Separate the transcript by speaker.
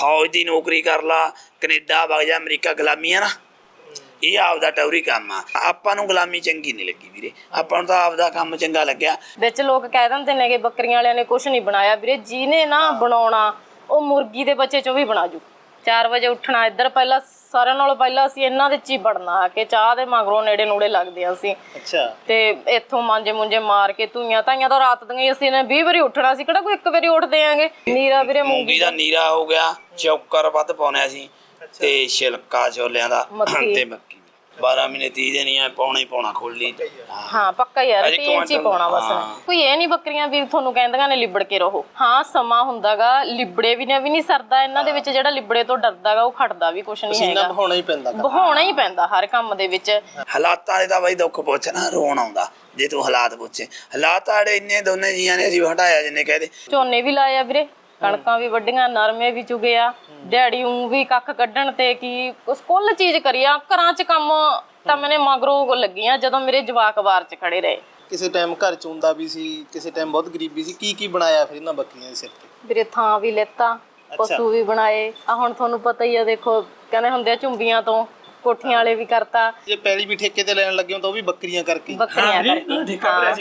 Speaker 1: ਫੌਜ ਦੀ ਨੌਕਰੀ ਕਰ ਲਾ, ਕੈਨੇਡਾ ਵਗ ਜਾ, ਅਮਰੀਕਾ ਗੁਲਾਮੀ ਆ ਨਾ। ਇਹ ਆਪਦਾ ਟੌਰੀ ਕੰਮ ਆ। ਆਪਾਂ ਨੂੰ ਗੁਲਾਮੀ ਚੰਗੀ ਨਹੀਂ ਲੱਗੀ ਵੀਰੇ। ਆਪਾਂ ਨੂੰ ਤਾਂ ਆਪਦਾ ਕੰਮ ਚੰਗਾ ਲੱਗਿਆ।
Speaker 2: ਵਿੱਚ ਲੋਕ ਕਹਿ ਦਿੰਦੇ ਨੇ ਕਿ ਬੱਕਰੀਆਂ ਵਾਲਿਆਂ ਨੇ ਕੁਝ ਨਹੀਂ ਬਣਾਇਆ। ਵੀਰੇ, ਜਿਹਨੇ ਨਾ ਬਣਾਉਣਾ, ਉਹ ਮੁਰਗੀ ਦੇ ਬੱਚੇ ਚੋਂ ਵੀ ਬਣਾ ਜੂ। 4 ਵਜੇ ਉੱਠਣਾ ਇੱਧਰ ਪਹਿਲਾਂ ਸਾਰਿਆਂ ਨਾਲੋਂ ਪਹਿਲਾਂ ਅਸੀਂ ਇਹਨਾਂ ਦੇ ਚ ਹੀ ਵੜਨਾ ਆ ਕੇ ਚਾਹ ਦੇ ਮਗਰੋਂ ਨੇੜੇ ਨੂੜੇ ਲੱਗਦੇ ਆ ਅਸੀਂ।
Speaker 3: ਅੱਛਾ।
Speaker 2: ਤੇ ਇੱਥੋਂ ਮਾਂਜੇ ਮੁੰਜੇ ਮਾਰ ਕੇ ਧੂਈਆਂ ਤਾਈਆਂ ਤਾਂ ਰਾਤ ਦੀਆਂ ਹੀ ਅਸੀਂ ਨੇ 20 ਵਾਰੀ ਉੱਠਣਾ ਸੀ ਕਿਹੜਾ ਕੋਈ ਇੱਕ ਵਾਰੀ ਉੱਠਦੇ ਆਂਗੇ? ਨੀਰਾ ਵੀਰੇ
Speaker 1: ਮੂੰਗੀ ਦਾ ਨੀਰਾ ਹੋ ਗਿਆ ਚੌਕਰ ਵੱਧ ਪਾਉਣਾ ਸੀ ਤੇ ਛਿਲਕਾ ਛੋਲਿਆਂ ਦਾ
Speaker 2: ਮੱਕੀ।
Speaker 1: ਤੇ ਮੱਕੀ। 12 ਮਹੀਨੇ 30 ਦਿਨ ਹੀ ਆ ਪਾਉਣਾ ਹੀ ਪਾਉਣਾ ਖੋਲੀ ਹਾਂ
Speaker 2: ਹਾਂ। ਪੱਕਾ ਯਾਰ
Speaker 1: ਅਜੇ
Speaker 2: ਤੀਨ ਚ ਹੀ
Speaker 1: ਕੁਆਂਟਲ-
Speaker 2: ਪਾਉਣਾ ਬਸ।
Speaker 1: ਹਾਂ।
Speaker 2: ਕੋਈ ਇਹ ਨਹੀਂ ਬੱਕਰੀਆਂ ਵੀ ਤੁਹਾਨੂੰ ਕਹਿੰਦੀਆਂ ਨੇ ਲਿਬੜ ਕੇ ਰਹੋ। ਹਾਂ ਸਮਾਂ ਹੁੰਦਾਗਾ ਲਿਬੜੇ ਵੀ ਨੇ ਵੀ ਨਹੀਂ ਸਰਦਾ ਇਹਨਾਂ ਦੇ ਵਿੱਚ ਜਿਹੜਾ ਲਿਬੜੇ ਤੋਂ ਡਰਦਾਗਾ ਉਹ ਖੜਦਾ ਵੀ ਕੁਛ ਨਹੀਂ
Speaker 3: ਪਸੀਨਾ
Speaker 2: ਹੈਗਾ।
Speaker 3: ਬਹਾਉਣਾ ਹੀ ਪੈਂਦਾ ਗਾ।
Speaker 2: ਬਹਾਉਣਾ ਹੀ ਪੈਂਦਾ ਹਰ ਕੰਮ ਦੇ ਵਿੱਚ।
Speaker 1: ਹਾਲਾਤਾਂ ਦੇ ਤਾਂ ਬਈ ਦੁੱਖ ਪੁੱਛਣਾ ਰੋਣ ਆਉਂਦਾ ਜੇ ਤੂੰ ਹਾਲਾਤ ਪੁੱਛੇ। ਹਾਲਾਤ ਆੜੇ ਇੰਨੇ ਦੋਨੇ ਜੀਆਂ ਨੇ ਅਸੀਂ ਹਟਾਇਆ ਜਿੰਨੇ ਕਹਦੇ
Speaker 2: ਝੋਨੇ ਵੀ ਲਾਏ ਆ ਵੀਰੇ। ਕਣਕਾਂ ਵੀ ਵੱਡੀਆਂ ਨਰਮੇ ਵੀ ਚੁਗੇ ਆ ਦਿਹਾੜੀ ਉਂ ਵੀ ਕੱਖ ਕੱਢਣ ਤੇ ਕੀ ਉਸ ਕੁੱਲ ਚੀਜ਼ ਕਰੀਆ ਘਰਾਂ 'ਚ ਕੰਮ ਤਾਂ ਮੈਨੇ ਮਗਰੋਂ ਲੱਗੀਆਂ ਜਦੋਂ ਮੇਰੇ ਜਵਾਕ ਬਾਰ 'ਚ ਖੜੇ ਰਹੇ।
Speaker 3: ਕਿਸੇ ਟਾਈਮ ਘਰ ਚ ਹੁੰਦਾ ਵੀ ਸੀ ਕਿਸੇ ਟਾਈਮ ਬਹੁਤ ਗਰੀਬੀ ਸੀ ਕੀ ਕੀ ਬਣਾਇਆ ਫਿਰ ਇਹਨਾਂ ਬੱਕਰੀਆਂ ਦੇ ਸਿਰ ਤੇ?
Speaker 2: ਵੀਰੇ ਥਾਂ ਵੀ ਲੈਤਾ ਪਸ਼ੂ ਵੀ ਬਣਾਏ। ਆ ਹੁਣ ਤੁਹਾਨੂੰ ਪਤਾ ਹੀ ਆ ਦੇਖੋ ਕਹਿੰਦੇ ਹੁੰਦੇ ਆ ਝੁੰਬੀਆਂ ਤੋਂ ਕੋਠੀਆਂ ਵਾਲੇ ਵੀ ਕਰਤਾ।
Speaker 3: ਜੇ ਪੈਲੀ ਵੀ ਠੇਕੇ ਤੇ ਲੈਣ ਲੱਗੇ ਹੋ ਤਾਂ ਉਹ ਵੀ ਬੱਕਰੀਆਂ ਕਰਕੇ। ਹੀ।
Speaker 2: ਬੱਕਰੀਆਂ ਕਰਕੇ। ਹਾਂ